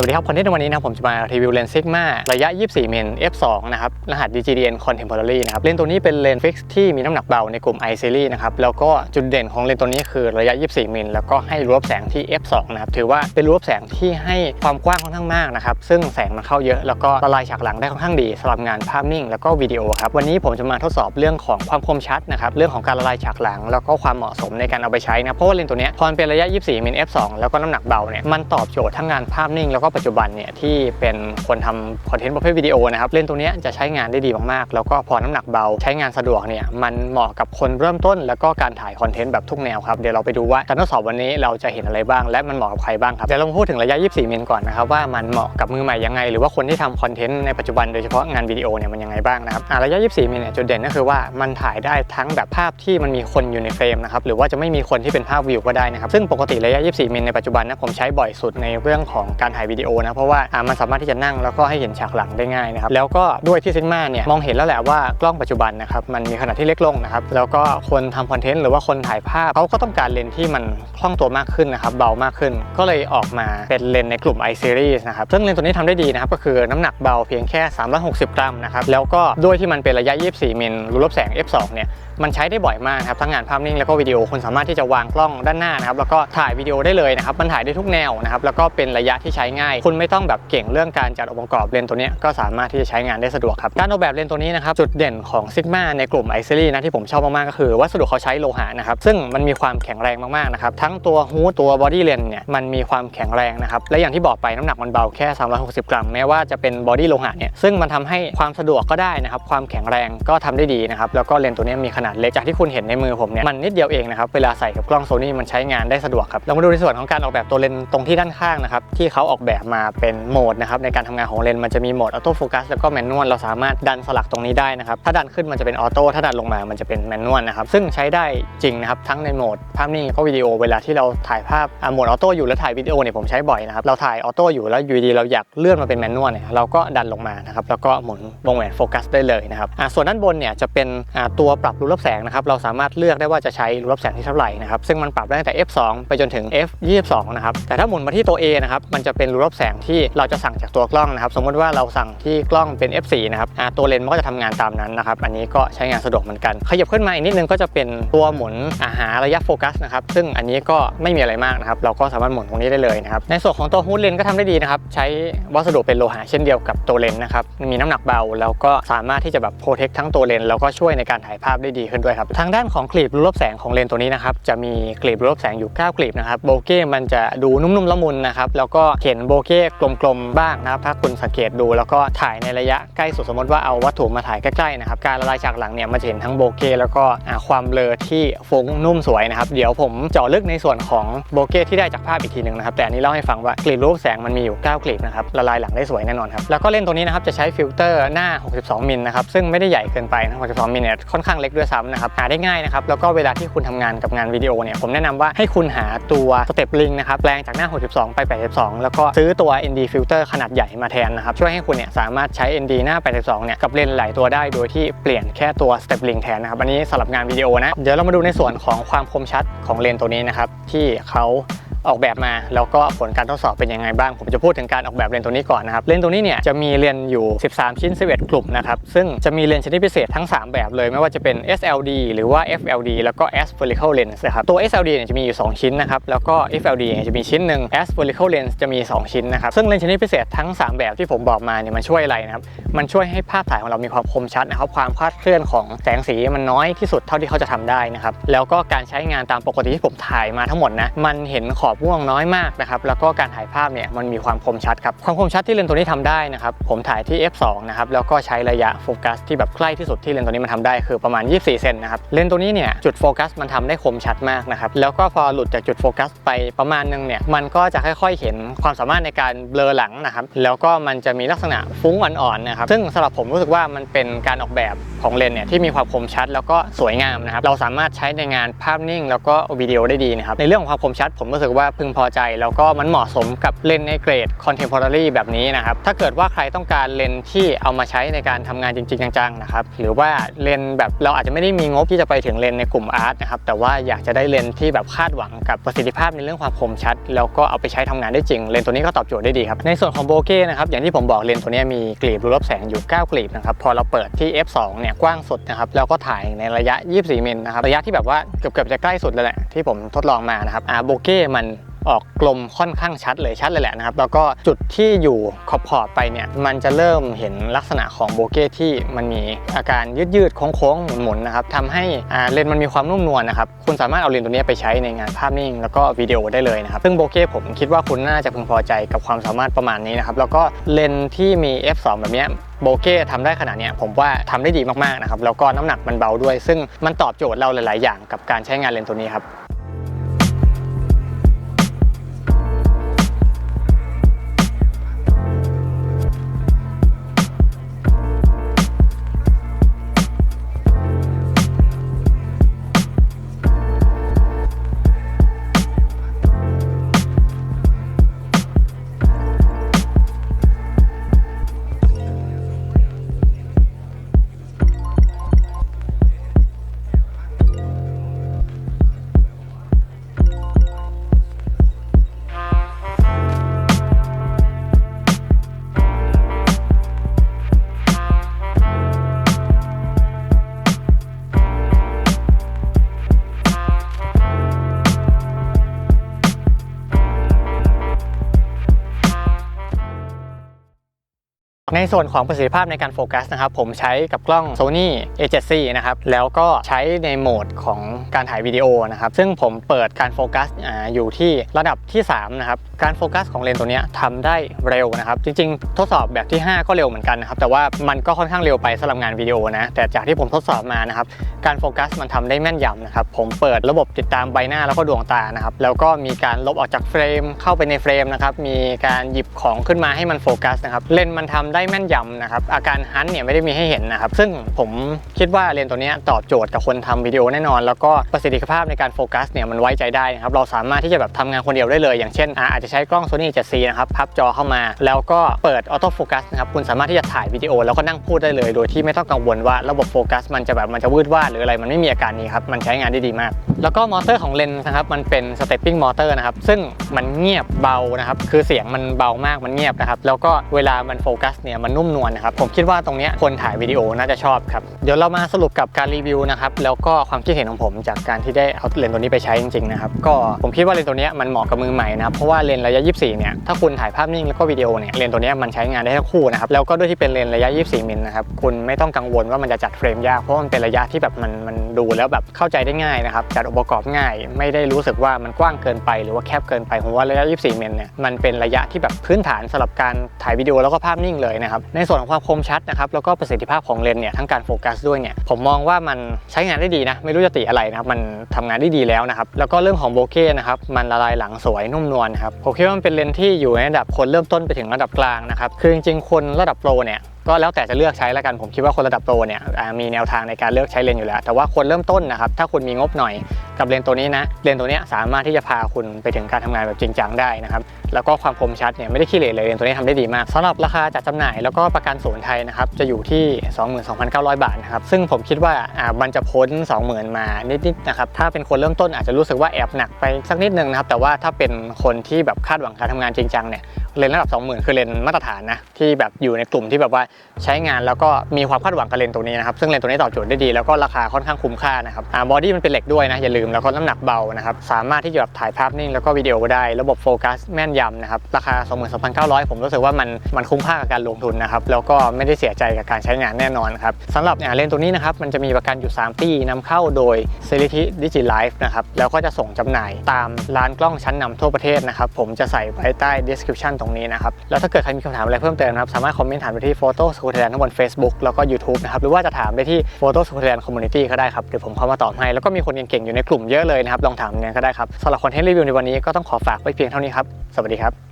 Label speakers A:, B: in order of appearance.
A: สวัสดีครับ คอนเทนต์ในวันนี้นะผมจะมารีวิวเลนส์ซิกมาระยะ 24 มิล f2 นะครับ รหัส DGDN Contemporary นะครับ เลนส์ตัวนี้เป็นเลนส์ฟิกซ์ที่มีน้ำหนักเบาในกลุ่ม i series นะครับ แล้วก็จุดเด่นของเลนส์ตัวนี้คือระยะ 24 มิล แล้วก็ให้รูรับแสงที่ f2 นะครับ ถือว่าเป็นรูรับแสงที่ให้ความกว้างค่อนข้างมากนะครับ ซึ่งแสงมันเข้าเยอะ แล้วก็ละลายฉากหลังได้ค่อนข้างดีสำหรับงานภาพนิ่ง แล้วก็วิดีโอครับ วันนี้ผมจะมาทดสอบเรื่องของความคมชัดนะครับ เรื่องของการละลายฉากหลัง แล้วก็ความเหมาะสมในการเอาไปใช้นะ เพราะว่าเลนส์ตัวนี้พอเป็นระยะ 24 มิล f2 แล้วก็น้ำหนักเบาเนี่ยมันตอบโจทย์ทั้งงานภาพนิ่งแล้วก็ปัจจุบันเนี่ยที่เป็นคนทำคอนเทนต์ประเภทวิดีโอนะครับเลนส์ตัวนี้จะใช้งานได้ดีมากๆ แล้วก็พอน้ำหนักเบาใช้งานสะดวกเนี่ยมันเหมาะกับคนเริ่มต้น แล้วก็การถ่ายคอนเทนต์แบบทุกแนวครับเดี๋ยวเราไปดูว่าการทดสอบวันนี้เราจะเห็นอะไรบ้าง และมันเหมาะกับใครบ้างครับเดี๋ยวเราพูดถึงระยะ 24 มิลก่อนนะครับว่ามันเหมาะกับมือใหม่ยังไง หรือว่าคนที่ทำคอนเทนต์ในปัจจุบันโดยเฉพาะงานวิดีโอเนี่ยมันยังไงบ้างนะครับระยะ 24 มิลเนี่ยจุดเด่นก็คือว่ามันถ่ายได้ทั้งแบบภาพที่มันมีคนอยู่ในเฟรมนะครับหรือว่าจะไม่มีคนที่เป็นภาพวิวก็ได้นะครับซึ่งปกติระยะ 24 มิลในปัจจุบันนะผมใช้บ่อยสุดในเรื่องของการถ่ายวิดีโอนะเพราะว่ามันสามารถที่จะนั่งแล้วก็ให้เห็นฉากหลังได้ง่ายนะครับแล้วก็ด้วยที่ซินมาเนี่ยมองเห็นแล้วแหละว่ากล้องปัจจุบันนะครับมันมีขนาดที่เล็กลงนะครับแล้วก็คนทำคอนเทนต์หรือว่าคนถ่ายภาพเขาก็ต้องการเลนที่มันคล่องตัวมากขึ้นนะครับเบามากขึ้น ก็เลยออกมาเป็นเลนในกลุ่ม i series นะครับซึ่งเลนตัวนี้ทำได้ดีนะครับก็คือน้ำหนักเบาเพียงแค่ 360 กรัมนะครับแล้วก็ด้วยที่มันเป็นระยะ 24 มิลรูรับแสง f2 เนี่ย มันใช้ได้บ่อยมากครับทั้งงานภาพนิ่งแล้วก็วิดีโอคุณสามารถที่จะวางกล้องด้านหน้านะครับแล้วก็ถ่ายวิดีโอได้เลยนะครับมันถ่ายได้ทุกแนวนะครับแล้วก็เป็นระยะที่ใช้ง่าย คุณไม่ต้องแบบเก่งเรื่องการจัดองค์ประกอบเลนตัวนี้ก็สามารถที่จะใช้งานได้สะดวกครับการออกแบบเลนตัวนี้นะครับจุดเด่นของ Sigma ในกลุ่ม i series นะที่ผมชอบมากๆก็คือวัสดุเขาใช้โลหะนะครับซึ่งมันมีความแข็งแรงมากๆนะครับทั้งตัวฮูดตัวบอดี้เลนเนี่ยมันมีความแข็งแรงนะครับและอย่างที่บอกไปน้ำหนักมันเบาแค่ 360 กรัมแม้ว่าจะเป็นบอดี้โลหะเนี่ยซึ่งมันทำให้ความสะดวกก็ได้นะครับความแข็งแรงก็ทำได้ดีนะครับแล้วก็เลนตัวนี้มีขนาดเล็กจากที่คุณเห็นในมือผมเนี่ยมันนิดเดียวเองนะครับเวลาใส่กับกล้องโซนี่มันใช้งานได้สะดวกครับเรามาดูในส่วนของการออกแบบตัวเลนส์ตรงที่ด้านข้างนะครับที่เขาออกแบบมาเป็นโหมดนะครับในการทำงานของเลนส์มันจะมีโหมดออโต้โฟกัสแล้วก็แมนนวลเราสามารถดันสลักตรงนี้ได้นะครับถ้าดันขึ้นมันจะเป็นออโต้ถ้าดันลงมามันจะเป็นแมนนวลนะครับซึ่งใช้ได้จริงนะครับทั้งในโหมดภาพนิ่งแล้วก็วิดีโอเวลาที่เราถ่ายภาพโหมดออโต้อยู่แล้วถ่ายวิดีโอเนี่ยผมใช้บ่อยนะครับเราถ่ายออโต้อยู่แล้วอยู่ดีเราอยากเลื่อนมาเป็นแมนนวลเนี่ยเราก็ดันลงมานะครับแล้วก็หมุนวงแหวนโฟกัสได้เลยนะครับส่วนด้านบนเนี่ยจะเป็นตัวปรับรูรับแสงนะครับเราสามารถเลือกได้ว่าจะใช้รูรับแสงที่เท่าไหร่นะครับซึ่งมันปรับได้ตั้งแต่ f2 ไปจนถึง f22 นะครับแต่ถ้าหมุนมาที่ตัว A นะครับมันจะเป็นรูรับแสงที่เราจะสั่งจากตัวกล้องนะครับสมมติว่าเราสั่งที่กล้องเป็น f4 นะครับตัวเลนส์มันก็จะทำงานตามนั้นนะครับอันนี้ก็ใช้งานสะดวกเหมือนกัน ขยับขึ้นมาอีกนิดนึงก็จะเป็นตัวหมุนอาหาระยะโฟกัสนะครับซึ่งอันนี้ก็ไม่มีอะไรมากนะครับเราก็สามารถหมุนตรงนี้ได้เลยนะครับในส่วนของตัวฮูดเลนส์ก็ทำได้ดีนะครับใช้วัสดุเป็นโลหะเช่นเดียวกับตัวเลนส์นะครับมีน้ำหนักเบา แล้วก็สามารถที่จะแบบโปรเทคทั้งตัวเลนส์แล้วก็ช่วยในการถ่ายภาพได้ดีขึ้นด้วยครับ ทางด้านของกลีบรูรับแสงของเลนตัวนี้นะครับจะมีกลีบรูรับแสงอยู่9กลีบนะครับโบเก้มันจะดูนุ่มๆละมุนนะครับแล้วก็เห็นโบเก้กลมๆบ้างนะครับถ้าคุณสังเกตดูแล้วก็ถ่ายในระยะใกล้สุดสมมติว่าเอาวัตถุมาถ่ายใกล้ๆนะครับการละลายฉากหลังเนี่ยมันจะเห็นทั้งโบเก้แล้วก็ความเลอที่ฟุ้งนุ่มสวยนะครับเดี๋ยวผมเจาะลึกในส่วนของโบเก้ที่ได้จากภาพอีกทีหนึ่งนะครับแต่อันนี้เล่าให้ฟังว่ากลีบรูปแสงมันมีอยู่9กลีบนะครับละลายหลังได้สวยแน่นอนครับแล้วก็เล่นตัวนี้นะครับจะใช้ฟิลเตอร์หน้า 62มิลนะครับซึ่งไม่ได้ใหญ่เกินไปนะ62มิลเนี่ยค่อนข้างเล็กด้วยซ้ำนะครับหาได้ง่ายนะครับแล้วก็เวลาที่คุณทำงานกับงานวิดีโอเนี่ยผมแนะนำว่าให้คุณหาตัวสเต็ปลิงนะครับแปลงจากหน้า 62 ไป 82 แล้วก็ซื้อตัว ND filter ขนาดใหญ่มาแทนนะครับช่วยให้คุณเนี่ยสามารถใช้ ND หน้า 82 เนี่ยกับเลนหลายตัวได้โดยที่เปลี่ยนแค่ตัวสเต็ปลิงแทนนะครับอันนี้สำหรับงานวิดีโอนะเดี๋ยวเรามาดูในส่วนของความคมชัดของเลนตัวนี้นะครับที่เขา ออกแบบมา แล้วก็ผลการทดสอบเป็นยังไงบ้าง ผมจะพูดถึงการออกแบบเลนส์ตัวนี้ก่อนนะครับ เลนส์ตัวนี้เนี่ยจะมีเลนส์อยู่ 13 ชิ้น 11 กลุ่มนะครับ ซึ่งจะมีเลนส์ชนิดพิเศษทั้ง 3 แบบเลย ไม่ว่าจะเป็น SLD หรือว่า FLD แล้วก็ S vertical lens นะครับ ตัว SLD เนี่ยจะมีอยู่ 2 ชิ้นนะครับ แล้วก็ FLD เนี่ยจะมีชิ้นหนึ่ง S vertical lens จะมี 2 ชิ้นนะครับ ซึ่งเลนส์ชนิดพิเศษทั้ง 3 แบบที่ผมบอกมาเนี่ยมันช่วยอะไรนะครับ มันช่วยให้ภาพถ่ายของเรามีความคมชัดนะครับความคลาดเคลื่อนของแสงสีมันน้อยที่สุดเท่าที่เขาจะทำได้นะครับแล้วก็การใช้งานตามปกติที่ผมถ่ายมาทั้งหมดนะมันเห็นขอบม่วงน้อยมากนะครับแล้วก็การถ่ายภาพเนี่ยมันมีความคมชัดครับความคมชัดที่เลนส์ตัวนี้ทำได้นะครับผมถ่ายที่ f2 นะครับแล้วก็ใช้ระยะโฟกัสที่แบบใกล้ที่สุดที่เลนส์ตัวนี้มันทำได้คือประมาณ 24 เซนนะครับเลนส์ตัวนี้เนี่ยจุดโฟกัสมันทำได้คมชัดมากนะครับแล้วก็พอหลุดจากจุดโฟกัสไปประมาณนึงเนี่ยมันก็จะค่อยๆ เห็นความสามารถในการเบลอหลังนะครับแล้วก็มันจะมีลักษณะฟุ้งอ่อนๆนะครับซึ่งสำหรับผมรู้สึกว่ามันเป็นการออกแบบของเลนเนี่ยที่มีความคมชัดแล้วก็สวยงามนะครับเราสามารถใช้ในงานภาพนิ่ง แล้วก็วิดีโอได้ดีนะครับในเรื่องของความคมชัดผมรู้สึกว่าพึงพอใจ แล้วก็มันเหมาะสมกับเลนในเกรด contemporary แบบนี้นะครับ ถ้าเกิดว่าใครต้องการเลนที่เอามาใช้ในการทำงานจริง ๆ จังๆนะครับหรือว่าเลนแบบเราอาจจะไม่ได้มีงบที่จะไปถึงเลนในกลุ่มอาร์ตนะครับแต่ว่าอยากจะได้เลนที่แบบคาดหวังกับประสิทธิภาพในเรื่องความคมชัด แล้วก็เอาไปใช้ทำงานได้จริง เลนตัวนี้ก็ตอบโจทย์ได้ดีครับในส่วนของโบเก้นะครับอย่างที่ผมบอกเลนตัวนี้มีกลีบรูรับแสงอยู่ 9 กลีบนะครับพอเราเปิดที่ f2 เนี่ยกว้างสุดนะครับแล้วก็ถ่ายในระยะ 24 มิลนะครับระยะที่แบบว่าเกือบๆจะใกล้สุดแล้วแหละที่ผมทดลองมานะครับอาโบเก้มัน ออกกลมค่อนข้างชัดเลยชัดเลยแหละนะครับ แล้วก็จุดที่อยู่ขอบขอบไปเนี่ยมันจะเริ่มเห็นลักษณะของโบเก้ที่มันมีอาการยืดยืดๆโค้งๆหมุนๆนะครับทำให้เลนส์มันมีความนุ่มนวลนะครับ คุณสามารถเอาเลนส์ตัวนี้ไปใช้ในงานภาพนิ่ง แล้วก็วิดีโอได้เลยนะครับ ซึ่งโบเก้ผมคิดว่าคุณน่าจะพึงพอใจกับความสามารถประมาณนี้นะครับ แล้วก็เลนส์ที่มี f2 แบบนี้โบเก้ทำได้ขนาดเนี้ยผมว่าทำได้ดีมากๆนะครับ แล้วก็น้ำหนักมันเบาด้วย ซึ่งมันตอบโจทย์เราหลาย ๆ อย่างกับการใช้งานเลนส์ตัวนี้ครับ ในส่วนของประสิทธิภาพในการโฟกัสนะครับผมใช้กับกล้อง Sony A7C นะครับแล้วก็ใช้ในโหมดของการถ่ายวิดีโอนะครับซึ่งผมเปิดการโฟกัสออยู่ที่ระดับที่3นะครับการโฟกัสของเลนส์ตัวนี้ทำได้เร็วนะครับ จริงๆ ทดสอบแบบที่ 5 ก็เร็วเหมือนกันนะครับแต่ว่ามันก็ค่อนข้างเร็วไปสำหรับงานวิดีโอนะแต่จากที่ผมทดสอบมานะครับการโฟกัสมันทำได้แม่นยำนะครับผมเปิดระบบติดตามใบหน้าแล้วก็ดวงตานะครับแล้วก็มีการลบออกจากเฟรม เข้าไปในเฟรมนะครับมีการหยิบของขึ้นมาให้มันโฟกัสนะครับเลนส์มันทำได้แม่นยำนะครับอาการฮันเนี่ยไม่ได้มีให้เห็นนะครับ ซึ่งผมคิดว่าเลนส์ตัวนี้ตอบโจทย์กับคนทำวิดีโอแน่นอน แล้วก็ประสิทธิภาพในการโฟกัสเนี่ยมันไว้ใจได้นะครับเราสามารถที่จะแบบทำงานคนเดียวได้เลย อย่างเช่นอาอาจจะใช้กล้อง Sony 7C นะครับพับจอเข้ามา แล้วก็เปิดออโต้โฟกัสนะครับคุณสามารถที่จะถ่ายวิดีโอแล้วก็นั่งพูดได้เลย โดยที่ไม่ต้องกังวลว่าระบบโฟกัสมันจะแบบมันจะวืดวาดหรืออะไรมันไม่มีอาการนี้ครับมันใช้งานได้ดีมาก แล้วก็มอเตอร์ของเลนส์นะครับมันเป็นสเตปปิ้งมอเตอร์นะครับซึ่งมันเงียบเบานะครับคือเสียงมันเบามากมันเงียบนะครับแล้วก็เวลามันโฟกัสเนี่ยมันนุ่มนวลนะครับ ผมคิดว่าตรงนี้คนถ่ายวิดีโอน่าจะชอบครับ เดี๋ยวเรามาสรุปกับการรีวิวนะครับ แล้วก็ความคิดเห็นของผมจากการที่ได้เอาเลนส์ตัวนี้ไปใช้จริงๆนะครับ ก็ผมคิดว่าเลนส์ตัวนี้มันเหมาะกับมือใหม่นะครับ เพราะว่าเลนส์ระยะ 24 เนี่ย ถ้าคุณถ่ายภาพนิ่งแล้วก็วิดีโอเนี่ย เลนส์ตัวนี้มันใช้งานได้ทั้งคู่นะครับ แล้วก็ด้วยที่เป็นเลนส์ระยะ 24 มิลนะครับ คุณไม่ต้องกังวลว่ามันจะจัดเฟรมยาก เพราะมันเป็นระยะที่แบบมันมันดูแล้วแบบเข้าใจได้ง่ายนะครับ จัดองค์ประกอบง่าย ไม่ได้รู้สึกว่ามันกว้างเกินไป หรือว่าแคบเกินไปผมว่าระยะ 24 มิลเนี่ย มันเป็นระยะที่แบบพื้นฐานสำหรับการถ่ายวิดีโอแล้วก็ภาพนิ่งเลยนะครับในส่วนของความคมชัดนะครับแล้วก็ประสิทธิภาพของเลนเนี่ยทั้งการโฟกัสด้วยเนี่ยผมมองว่ามันใช้งานได้ดีนะไม่รู้จะติอะไรนะครับมันทำงานได้ดีแล้วนะครับแล้วก็เรื่องของโบเก้นะครับมันละลายหลังสวยนุ่มนวลครับผมคิดว่ามันเป็นเลนที่อยู่ในระดับคนเริ่มต้นไปถึงระดับกลางนะครับคือจริงๆคนระดับโปรเนี่ยก็แล้วแต่จะเลือกใช้แล้วกันผมคิดว่าคนระดับโปรเนี่ยมีแนวทางในการเลือกใช้เลนอยู่แล้ว แต่ว่าคนเริ่มต้นนะครับถ้าคุณมีงบหน่อย กับเลนส์ตัวนี้นะเลนส์ตัวนี้สามารถที่จะพาคุณไปถึงการทำงานแบบจริงจังได้นะครับแล้วก็ความคมชัดเนี่ยไม่ได้ขี้เหร่เลยเลนส์ตัวนี้ทำได้ดีมากสำหรับราคาจัดจำหน่ายแล้วก็ประกันศูนย์ไทยนะครับจะอยู่ที่ 22,900 บาทนะครับซึ่งผมคิดว่าอ่ามันจะพ้น 20,000 มานิดๆนะครับถ้าเป็นคนเริ่มต้นอาจจะรู้สึกว่าแอบหนักไปสักนิดนึงนะครับแต่ว่าถ้าเป็นคนที่แบบคาดหวังการทำงานจริงจังเนี่ยเลนส์ระดับ 20,000 คือเลนส์มาตรฐานนะที่แบบอยู่ในกลุ่มที่แบบว่าใช้งานแล้วก็มีความคาดหวังกับเลนส์ตัวนี้นะครับซึ่งเลนส์ตัวนี้ตอบโจทย์ได้ดีแล้วก็ราคาค่อนข้างคุ้มค่านะครับอ่าบอดี้มันเป็นเหล็กด้วยนะอย่าลืมแล้วก็น้ำหนักเบานะครับสามารถที่จะแบบถ่ายภาพนิ่งแล้วก็วิดีโอได้ระบบโฟกัสแม่นยำนะครับราคา 22,900 ผมรู้สึกว่ามันมันคุ้มค่ากับการลงทุนนะครับแล้วก็ไม่ได้เสียใจกับการใช้งานแน่นอนครับสำหรับเลนส์ตัวนี้นะครับมันจะมีประกันอยู่ 3 ปีนำเข้าโดย c e l i t y Digi Life นะครับแล้วก็จะส่งจำหน่ายตามร้านกล้องชั้นนำทั่วประเทศนะครับผมจะใส่ไว้ใต้ description ตรงนี้นะครับแล้วถ้าเกิดใครมีคำถามอะไรเพิ่มเติมนะครับสามารถคอมเมนต์ถามไปที่ Photo s c o o t Thailand ทั้งบน Facebook แล้วก็ YouTube นะครับหรือว่าจะถามได้ที่ Photo s c o o t Thailand Community ก็ได้ครับเดี๋ยวผมเข้ามาตอบให้แล้วก็มีคนเก่งๆอยู่ในกลุ่มเยอะเลยนะครับลองถามกันก็ได้ครับสำหรับคอนเทนต์รีวิวในวันนี้ก็ต้องขอฝากไว้เพียงเท่านี้ครับ สวัสดีครับ